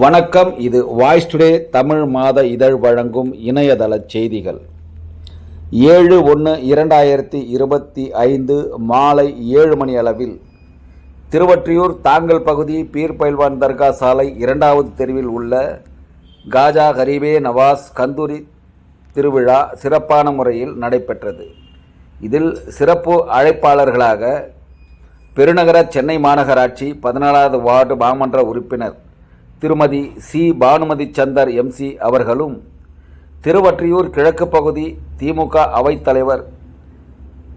வணக்கம். இது voice today Tamil மாத இதழ் வழங்கும் இணையதள செய்திகள். ஏழு ஒன்று இரண்டாயிரத்தி இருபத்தி ஐந்து மாலை ஏழு மணி அளவில் திருவற்றியூர் தாங்கல் பகுதி பீர் பயில்வான் தர்கா சாலை இரண்டாவது தெருவில் உள்ள காஜா ஹரிபே நவாஸ் கந்தூரி திருவிழா சிறப்பான முறையில் நடைபெற்றது. இதில் சிறப்பு அழைப்பாளர்களாக பெருநகர சென்னை மாநகராட்சி பதினாலாவது வார்டு மாமன்ற உறுப்பினர் திருமதி சி. பானுமதி சந்தர் எம்சி அவர்களும் திருவற்றியூர் கிழக்கு பகுதி திமுக அவைத்தலைவர்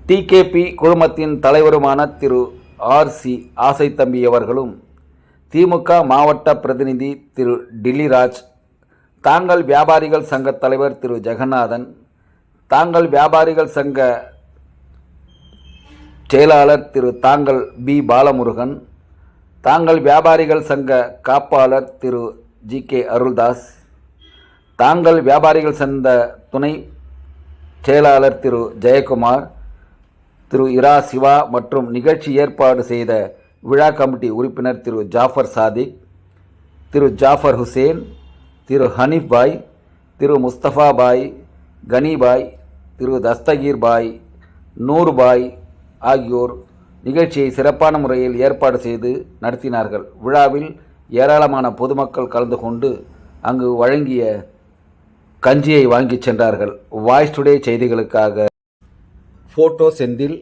டிகேபி குழுமத்தின் தலைவருமான திரு. ஆர். சி. தம்பி அவர்களும் திமுக மாவட்ட பிரதிநிதி திரு. டில்லிராஜ் தாங்கள் வியாபாரிகள் சங்க தலைவர் திரு. ஜெகநாதன் தாங்கள் வியாபாரிகள் சங்க செயலாளர் திரு. தாங்கள் பி. பாலமுருகன் தாங்கள் வியாபாரிகள் சங்க காப்பாளர் திரு ஜி கே அருள்தாஸ் தாங்கள் வியாபாரிகள் சந்த துணை செயலாளர் திரு ஜெயக்குமார் திரு இரா சிவா மற்றும் நிகழ்ச்சி ஏற்பாடு செய்த விழா கமிட்டி உறுப்பினர் திரு ஜாஃபர் சாதிக் திரு ஜாஃபர் ஹுசேன் திரு ஹனீஃப் பாய் திரு முஸ்தபா பாய் கனிபாய் திரு தஸ்தகீர் பாய் நூர்பாய் ஆகியோர் நிகழ்ச்சியை சிறப்பான முறையில் ஏற்பாடு செய்து நடத்தினார்கள். விழாவில் ஏராளமான பொதுமக்கள் கலந்து கொண்டு அங்கு வழங்கிய கஞ்சியை வாங்கிச் சென்றார்கள். வாய்ஸ் டுடே செய்திகளுக்காக போட்டோ செந்தில்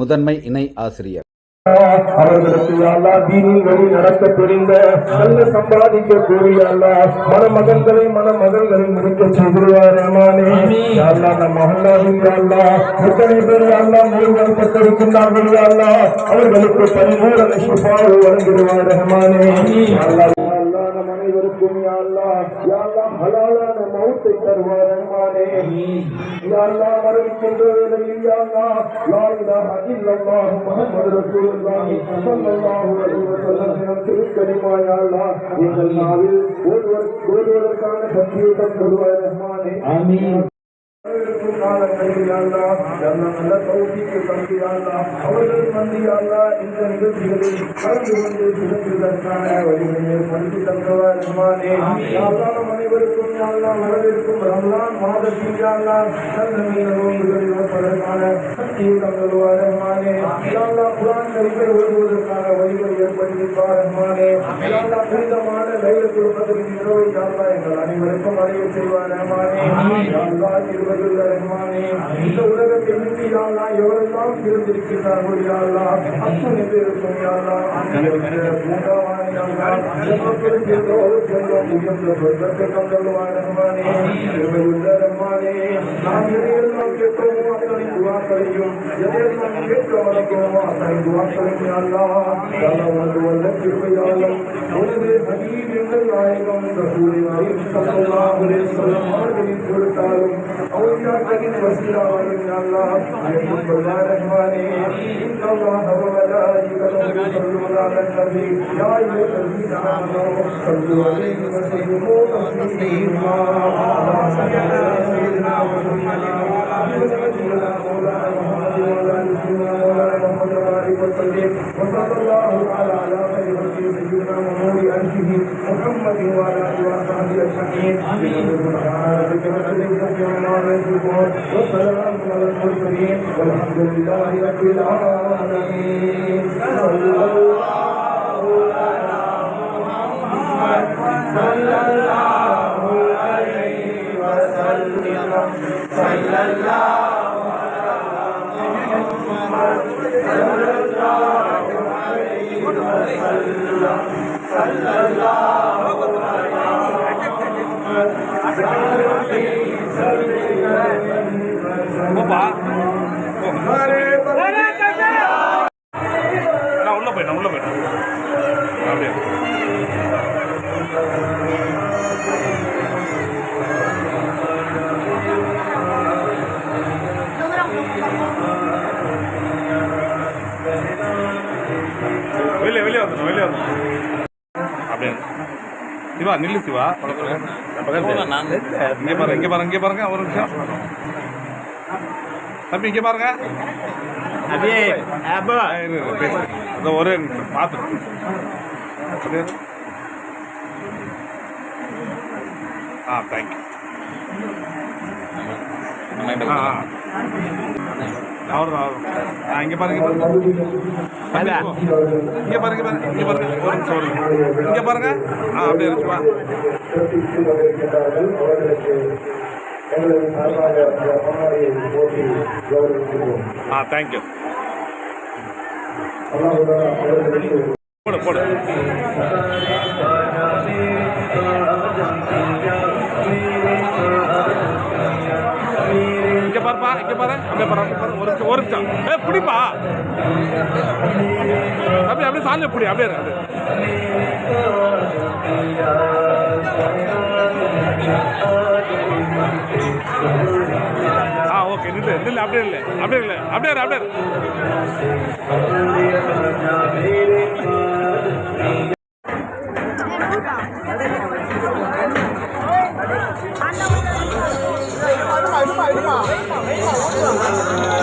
முதன்மை இணை ஆசிரியர். அவர்களுக்கு அல்லா தீனின் நடக்க தெரிந்த நல்ல சம்பாதிக்க கூறிய அல்லா மணமகன்களை மணமகன்களை முடிக்க செய்திருவார் ரஹ்மானே அல்லா நம் மகல்லாவின் அல்லா எத்தனை பேர் அல்லா நோய்கள் பட்டிருக்கின்றார்கள் அல்லா அவர்களுக்கு பரிபூரண சுபாவு வழங்கிடுவார் ரஹ்மானே அல்லா அல்லா நம் அனைவருக்கும் யா அல்லா யா அல்லா ஹலாலான மௌத்தை தருவார் ரஹ்மானே யா அல்லா மரணிக்கின்ற வேளையில் யா அல்லா லா இலாஹ இல்லல்லாஹ் முஹம்மது ரசூலுல்லாஹி ஸல்லல்லாஹு அலைஹி வஸல்லம் எனும் திருக்கலிமா யா அல்லா எங்கள் நாவில் ஓதுவர் ஓதுவதற்கான சக்தியை தந்துடுவார் ரஹ்மானே ஆமீன் அவர்களுக்கும் காலங்களில் யா அல்லா நல்ல நல்ல தௌஃபீக்கு தந்து யா அல்லா அவர்கள் வந்து யா அல்லா இந்த நிகழ்ச்சிகளில் கலந்து கொண்டு சிறந்ததற்கான வழிகளை ஏற்படுத்தி அனைவருக்கும் யா அல்லா வரவிருக்கும் ரமலான் மாதத்தில் யா அல்லா நல்ல நீல நோய்களை இழப்பதற்கான சக்தியை தந்துடுவார் ரஹ்மானே யா அல்லா குர்ஆன் ஷரீஃபை ஓதுவதற்கான வழிகளை ஏற்படுத்திப்பார் ரஹ்மானே யா அல்லா புனிதமான லைலத்துல் கத்ரின் இரவை யா அல்லா எங்கள் அனைவருக்கும் அடைய செய்வார் ரஹ்மானே யா அல்லா இருவருள்ள ரஹ்மானே இந்த உலகத்தை விட்டு யா அல்லா எவரெல்லாம் இருந்திருக்கிறார்கள் யா அல்லா அத்தனை பேருக்கும் யா அல்லா இந்த وصلى الله على خير خلقه سيدنا ومولى محمد وعلى اله وصحبه اجمعين امين والسلام على المرسلين والحمد لله رب العالمين. صلى الله عليه நான் உள்ள போயிட்டேன் உள்ள போயிட்டேன். வெளியே வெளியே வந்துடும் வெளியே வந்துடும் அப்படியே. சிவா நில்லு சிவா. இங்கே பாருங்க இங்கே பாருங்க இங்கே பாருங்க ஒரு நிமிஷம். தம்பி இங்கே பாருங்க. அப்படியே ஒரே நிமிஷம் பார்த்து ஆ தேங்க்யூ ஆ ஆ அவர் இங்கே பாருங்க பாருங்க இங்கே பாருங்க இங்கே பாருங்க ஒரு நிமிஷம் ஒரு இங்கே பாருங்க ஆ அப்படியே ஆ தேங்க்யூ போடு போடு இங்க பாருப்பா இங்க பாரு அப்படியே பாரு ஒரு ஒரு நிமிஷம். ஏ பிடிப்பா. அப்படியே அப்படியே சாஞ்ச பிடி அப்படியே அது ஆ ஓகே நில்லு நில்லு அப்படியே இல்லை அப்படியே இல்லை அப்படியே அப்படியே 没跑，没跑，没跑，我走了。